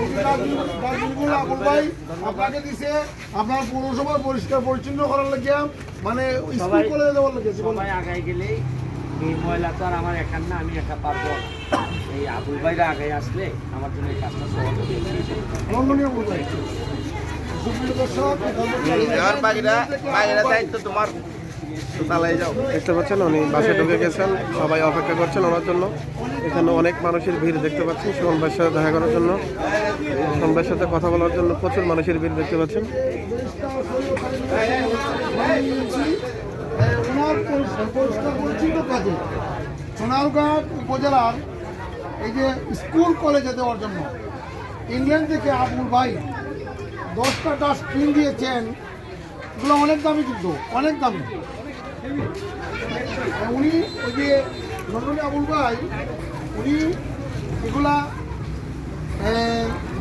ডাস্টবিনগুলো আবুল ভাই আপনাকে দিছে আপনার পৌরসভা পরিষ্কার পরিচ্ছন্ন করার লাগিয়া মানে স্কুল কলেজে দেওয়ার লাগিয়েছে সবাই গেলেই এই ময়লা তো আর আমার একার না আমি একা পারব এই আবুল ভাইরা আগে আসলে আমার জন্য এই কাজটা সহজ হবে দর্শক তোমার। চালাই যাও। দেখতে পাচ্ছেন, উনি বাসে ঢুকে গেছেন, সবাই অপেক্ষা করছেন ওনার জন্য। এখানে অনেক মানুষের ভিড় দেখতে পাচ্ছেন ভাইয়ের সাথে দেখা করার জন্য। ভাইয়ের সাথে কথা বলার জন্য প্রচুর মানুষের ভিড় দেখতে পাচ্ছেন। সোনারঘাট উপজেলার এই যে স্কুল কলেজে দেওয়ার জন্য, ইংল্যান্ড থেকে আবুল ভাই দশটা ডাস্টবিন দিয়েছেন। এগুলো অনেক দামি কিন্তু অনেক দামি। উনি ওই যে নটনি আবুল ভাই উনি এগুলা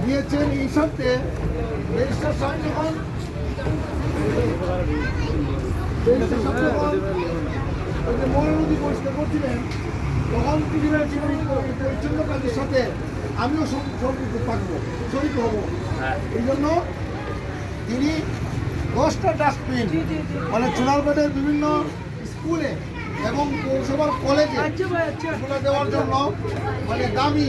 দিয়েছেন এই রেজিস্টার সাহেব যখন পরিষ্কার করছিলেন তখন পৃথিবীর পরিচ্ছন্ন কাজের সাথে আমিও সম- সম্পৃক্ত থাকব জড়িত হব। এই জন্য তিনি দশটা ডাস্টবিন মানে চুনারঘাটের বিভিন্ন স্কুলে এবং পৌরসভার কলেজে এগুলো দেওয়ার জন্য মানে দামি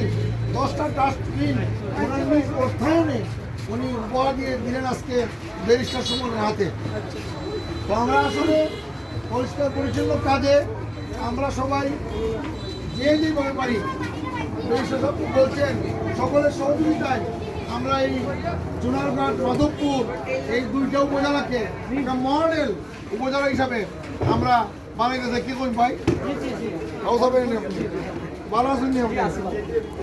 দশটা ডাস্টবিন ওনার অর্থায়নে উনি উপহার দিয়ে দিলেন আজকে ব্যারিস্টার সুমনের হাতে। তো আমরা আসলে পরিষ্কার পরিচ্ছন্ন কাজে আমরা সবাই যে যেভাবে পারি ব্যারিস্টার সাহেব বলছেন সকলের সহযোগিতায় আমরা এই চুনারঘাট মাধবপুর এই দুইটা উপজেলাকে একটা মডেল উপজেলা হিসাবে আমরা বানাইতে কি করি ভাই?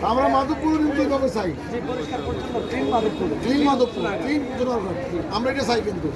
আমরা মাধবপুর কিন্তু চাই। মাধবপুর। চুনারঘাট আমরা এটা চাই কিন্তু।